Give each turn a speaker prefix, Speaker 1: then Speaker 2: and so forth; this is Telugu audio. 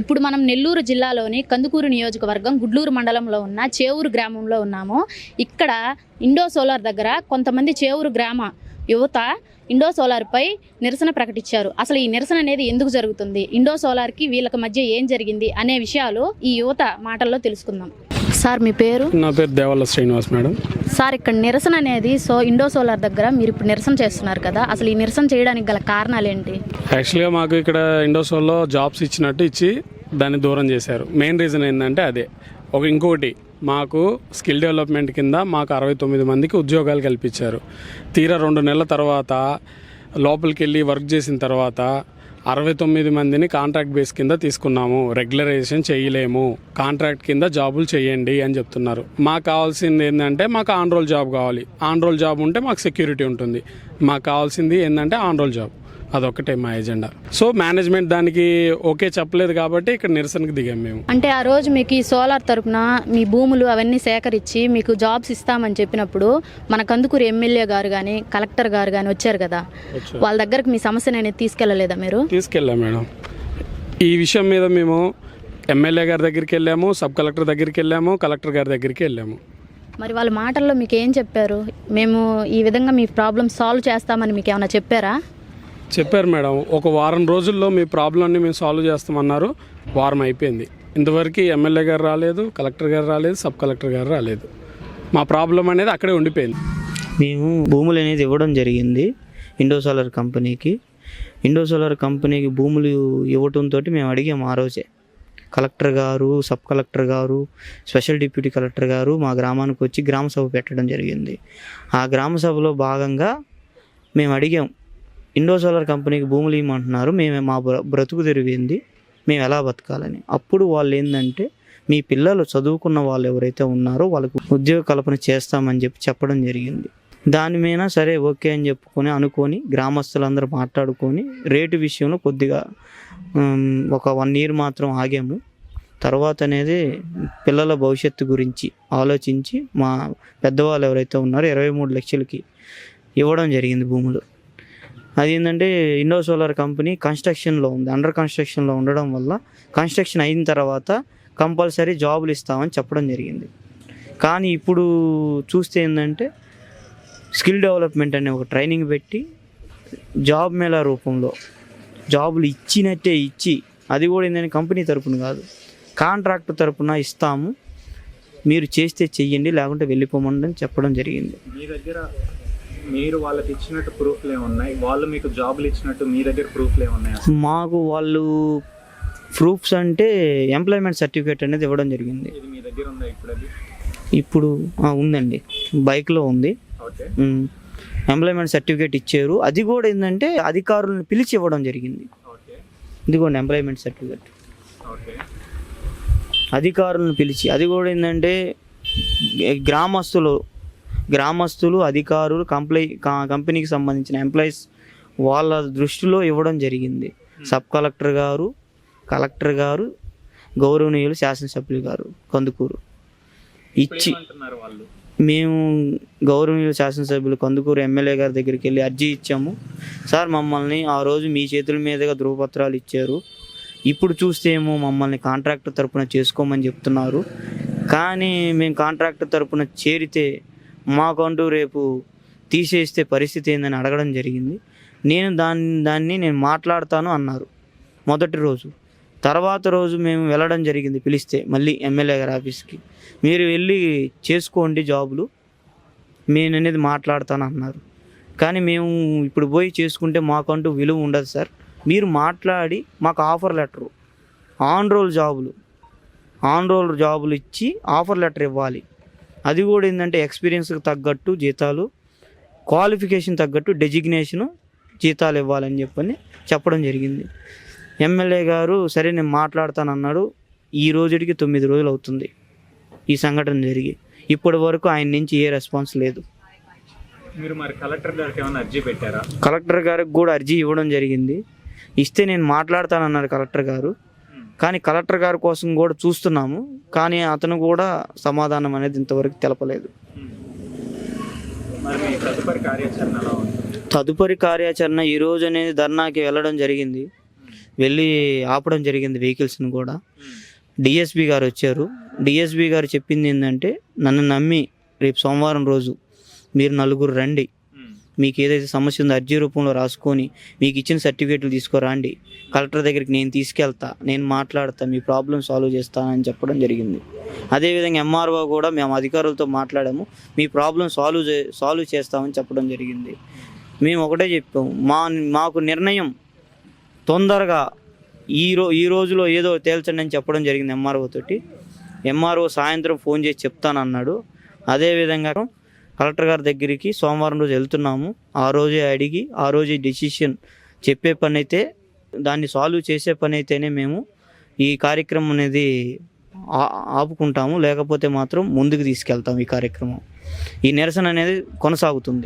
Speaker 1: ఇప్పుడు మనం నెల్లూరు జిల్లాలోని కందుకూరు నియోజకవర్గం గుడ్లూరు మండలంలో ఉన్న చేవూరు గ్రామంలో ఉన్నాము. ఇక్కడ ఇండో సోలార్ దగ్గర కొంతమంది చేవూరు గ్రామ యువత ఇండో సోలార్పై నిరసన ప్రకటించారు. అసలు ఈ నిరసన అనేది ఎందుకు జరుగుతుంది? ఇండో సోలార్కి వీళ్ళకి మధ్య ఏం జరిగింది? అనే విషయాలు ఈ యువత మాటల్లో తెలుసుకుందాం. సార్ మీ పేరు?
Speaker 2: నా పేరు దేవాల శ్రీనివాస్ మేడం.
Speaker 1: సార్ ఇక్కడ నిరసన అనేది సో ఇండో సోలార్ దగ్గర మీరు ఇప్పుడు నిరసన చేస్తున్నారు కదా అసలు ఈ నిరసన చేయడానికి గల కారణాలు ఏంటి?
Speaker 2: యాక్చువల్గా మాకు ఇక్కడ ఇండోసోల్లో జాబ్స్ ఇచ్చినట్టు ఇచ్చి దాన్ని దూరం చేశారు. మెయిన్ రీజన్ ఏంటంటే అదే. ఒక ఇంకోటి మాకు స్కిల్ డెవలప్మెంట్ కింద మాకు అరవై తొమ్మిది మందికి ఉద్యోగాలు కల్పించారు. తీరా రెండు నెలల తర్వాత లోపలికి వెళ్ళి వర్క్ చేసిన తర్వాత అరవై తొమ్మిది మందిని కాంట్రాక్ట్ బేస్ కింద తీసుకున్నాము. రెగ్యులరైజేషన్ చేయలేము. కాంట్రాక్ట్ కింద జాబులు చేయండి అని చెప్తున్నారు. మాకు కావాల్సింది ఏంటంటే మాకు ఆన్ రోల్ జాబ్ కావాలి. ఆన్ రోల్ జాబ్ ఉంటే మాకు సెక్యూరిటీ ఉంటుంది. మాకు కావాల్సింది ఏంటంటే ఆన్ రోల్ జాబ్. అదొక్కటే మా ఎజెండా. సో మేనేజ్మెంట్ దానికి ఓకే చెప్పలేదు కాబట్టి ఇక్కడ నిరసనకి దిగాం మేము.
Speaker 1: అంటే ఆ రోజు మీకు ఈ సోలార్ తరపున మీ భూములు అవన్నీ సేకరించి మీకు జాబ్స్ ఇస్తామని చెప్పినప్పుడు మన కందుకూరు ఎమ్మెల్యే గారు కానీ కలెక్టర్ గారు కానీ వచ్చారు కదా. వాళ్ళ దగ్గరకు మీ సమస్యను అనేది తీసుకెళ్ళలేదా మీరు?
Speaker 2: తీసుకెళ్ళాం మేడం. ఈ విషయం మీద మేము ఎమ్మెల్యే గారి దగ్గరికి వెళ్ళాము సబ్ కలెక్టర్ దగ్గరికి వెళ్ళాము కలెక్టర్ గారి దగ్గరికి వెళ్ళాము.
Speaker 1: మరి వాళ్ళ మాటల్లో మీకు ఏం చెప్పారు? మేము ఈ విధంగా మీ ప్రాబ్లమ్ సాల్వ్ చేస్తామని మీకు ఏమైనా చెప్పారా?
Speaker 2: చెప్పారు మేడం ఒక వారం రోజుల్లో మీ ప్రాబ్లమ్ని మేము సాల్వ్ చేస్తామన్నారు. వారం అయిపోయింది. ఇంతవరకు ఎమ్మెల్యే గారు రాలేదు కలెక్టర్ గారు రాలేదు సబ్ కలెక్టర్ గారు రాలేదు. మా ప్రాబ్లం అనేది అక్కడే ఉండిపోయింది.
Speaker 3: మేము భూములు అనేది ఇవ్వడం జరిగింది ఇండో సోలార్ కంపెనీకి ఇండో సోలార్ కంపెనీకి భూములు ఇవ్వటంతో మేము అడిగాము ఆ రోజే. కలెక్టర్ గారు సబ్ కలెక్టర్ గారు స్పెషల్ డిప్యూటీ కలెక్టర్ గారు మా గ్రామానికి వచ్చి గ్రామ సభ పెట్టడం జరిగింది. ఆ గ్రామ సభలో భాగంగా మేము అడిగాం ఇండో సోలార్ కంపెనీకి భూములు ఇవ్వమంటున్నారు. మేము మా బ్ర- బ్రతుకు తిరిగింది. మేము ఎలా బతకాలని? అప్పుడు వాళ్ళు ఏంటంటే మీ పిల్లలు చదువుకున్న వాళ్ళు ఎవరైతే ఉన్నారో వాళ్ళకు ఉద్యోగ కల్పన చేస్తామని చెప్పి చెప్పడం జరిగింది. దాని మీద సరే ఓకే అని చెప్పుకొని అనుకొని గ్రామస్తులందరూ మాట్లాడుకొని రేటు విషయంలో కొద్దిగా ఒక వన్ ఇయర్ మాత్రం ఆగాము. తర్వాత అనేది పిల్లల భవిష్యత్తు గురించి ఆలోచించి మా పెద్దవాళ్ళు ఎవరైతే ఉన్నారో ఇరవై మూడు లక్షలకి ఇవ్వడం జరిగింది భూములు. అది ఏంటంటే ఇండో సోలార్ కంపెనీ కన్స్ట్రక్షన్లో ఉంది. అండర్ కన్స్ట్రక్షన్లో ఉండడం వల్ల కన్స్ట్రక్షన్ అయిన తర్వాత కంపల్సరీ జాబులు ఇస్తామని చెప్పడం జరిగింది. కానీ ఇప్పుడు చూస్తే ఏంటంటే స్కిల్ డెవలప్మెంట్ అనే ఒక ట్రైనింగ్ పెట్టి జాబ్ మేళా రూపంలో జాబులు ఇచ్చినట్టే ఇచ్చి అది కూడా ఏంటంటే కంపెనీ తరపున కాదు కాంట్రాక్ట్ తరపున ఇస్తాము. మీరు చేస్తే చెయ్యండి లేకుంటే వెళ్ళిపోమని అని చెప్పడం జరిగింది.
Speaker 4: మీ దగ్గర మీరు వాళ్ళకి ఇచ్చినట్టు ప్రూఫ్లు ఏమున్నాయి వాళ్ళు మీకు జాబులు ఇచ్చినట్టు మీ దగ్గర ప్రూఫ్లు అసలు?
Speaker 3: మాకు వాళ్ళు ప్రూఫ్స్ అంటే ఎంప్లాయ్మెంట్ సర్టిఫికేట్ అనేది ఇవ్వడం జరిగింది.
Speaker 4: ఇది మీ దగ్గర ఉందా ఇప్పుడు అది?
Speaker 3: ఇప్పుడు ఆ, ఉందండి. బైక్లో ఉంది.
Speaker 4: ఓకే.
Speaker 3: ఎంప్లాయ్మెంట్ సర్టిఫికేట్ ఇచ్చారు. అది కూడా ఏంటంటే అధికారులను పిలిచి ఇవ్వడం జరిగింది.
Speaker 4: ఓకే.
Speaker 3: ఇదిగోండి ఎంప్లాయ్మెంట్ సర్టిఫికేట్.
Speaker 4: ఓకే.
Speaker 3: అధికారులను పిలిచి అది కూడా ఏంటంటే గ్రామస్తులు గ్రామస్తులు అధికారులు కంప్లై కంపెనీకి సంబంధించిన ఎంప్లాయీస్ వాళ్ళ దృష్టిలో ఇవ్వడం జరిగింది. సబ్ కలెక్టర్ గారు కలెక్టర్ గారు గౌరవనీయులు శాసనసభ్యులు గారు కందుకూరు. ఇచ్చి మేము గౌరవనీయులు శాసనసభ్యులు కందుకూరు ఎమ్మెల్యే గారి దగ్గరికి వెళ్ళి అర్జీ ఇచ్చాము. సార్ మమ్మల్ని ఆ రోజు మీ చేతుల మీదుగా ధృవపత్రాలు ఇచ్చారు. ఇప్పుడు చూస్తే ఏమో మమ్మల్ని కాంట్రాక్టర్ తరపున చేసుకోమని చెప్తున్నారు. కానీ మేము కాంట్రాక్టర్ తరపున చేరితే మాకంటూ రేపు తీసేస్తే పరిస్థితి ఏందని అడగడం జరిగింది. నేను దాన్ని దాన్ని నేను మాట్లాడతాను అన్నారు. మొదటి రోజు. తర్వాత రోజు మేము వెళ్ళడం జరిగింది పిలిస్తే మళ్ళీ ఎమ్మెల్యే గారి ఆఫీస్కి. మీరు వెళ్ళి చేసుకోండి జాబులు. నేను అనేది మాట్లాడతాను అన్నారు. కానీ మేము ఇప్పుడు పోయి చేసుకుంటే మాకంటూ విలువ ఉండదు సార్. మీరు మాట్లాడి మాకు ఆఫర్ లెటరు. ఆన్ రోల్ జాబులు. ఆన్ రోల్ జాబులు ఇచ్చి ఆఫర్ లెటర్ ఇవ్వాలి. అది కూడా ఏంటంటే ఎక్స్పీరియన్స్కి తగ్గట్టు జీతాలు క్వాలిఫికేషన్ తగ్గట్టు డెజిగ్నేషను జీతాలు ఇవ్వాలని చెప్పని చెప్పడం జరిగింది. ఎమ్మెల్యే గారు సరే నేను మాట్లాడతాను అన్నాడు ఈ రోజుకి తొమ్మిది రోజులు అవుతుంది. ఈ సంఘటన జరిగి ఇప్పటి వరకు ఆయన నుంచి ఏ రెస్పాన్స్ లేదు.
Speaker 4: మీరు మరి కలెక్టర్ గారికి ఏమైనా అర్జీ పెట్టారా?
Speaker 3: కలెక్టర్ గారికి కూడా అర్జీ ఇవ్వడం జరిగింది. ఇస్తే నేను మాట్లాడతానన్నారు కలెక్టర్ గారు. కానీ కలెక్టర్ గారి కోసం కూడా చూస్తున్నాము కానీ అతను కూడా సమాధానం అనేది ఇంతవరకు తెలపలేదు.
Speaker 4: తదుపరి కార్యాచరణ ఎలా ఉంది?
Speaker 3: తదుపరి కార్యాచరణ ఈ రోజు అనేది ధర్నాకి వెళ్ళడం జరిగింది. వెళ్ళి ఆపడం జరిగింది వెహికల్స్ని కూడా. డిఎస్పి గారు వచ్చారు. డిఎస్పి గారు చెప్పింది ఏంటంటే నన్ను నమ్మి రేపు సోమవారం రోజు మీరు నలుగురు రండి. మీకు ఏదైతే సమస్య ఉందో అర్జీ రూపంలో రాసుకొని మీకు ఇచ్చిన సర్టిఫికేట్లు తీసుకురండి. కలెక్టర్ దగ్గరికి నేను తీసుకెళ్తా నేను మాట్లాడతా మీ ప్రాబ్లం సాల్వ్ చేస్తానని చెప్పడం జరిగింది. అదేవిధంగా ఎంఆర్ఓ కూడా మేము అధికారులతో మాట్లాడాము మీ ప్రాబ్లం సాల్వ్ చే సాల్వ్ చేస్తామని చెప్పడం జరిగింది. మేము ఒకటే చెప్పాము మా మాకు నిర్ణయం తొందరగా ఈ రో ఈ రోజులో ఏదో తేల్చండి అని చెప్పడం జరిగింది ఎంఆర్ఓ తోటి. ఎంఆర్ఓ సాయంత్రం ఫోన్ చేసి చెప్తానన్నాడు. అదేవిధంగా కలెక్టర్ గారి దగ్గరికి సోమవారం రోజు వెళ్తున్నాము. ఆ రోజే అడిగి ఆ రోజే డిసిషన్ చెప్పే పని అయితే దాన్ని సాల్వ్ చేసే పని అయితేనే మేము ఈ కార్యక్రమం అనేది ఆ- ఆపుకుంటాము. లేకపోతే మాత్రం ముందుకు తీసుకెళ్తాం ఈ కార్యక్రమం. ఈ నిరసన అనేది కొనసాగుతుంది.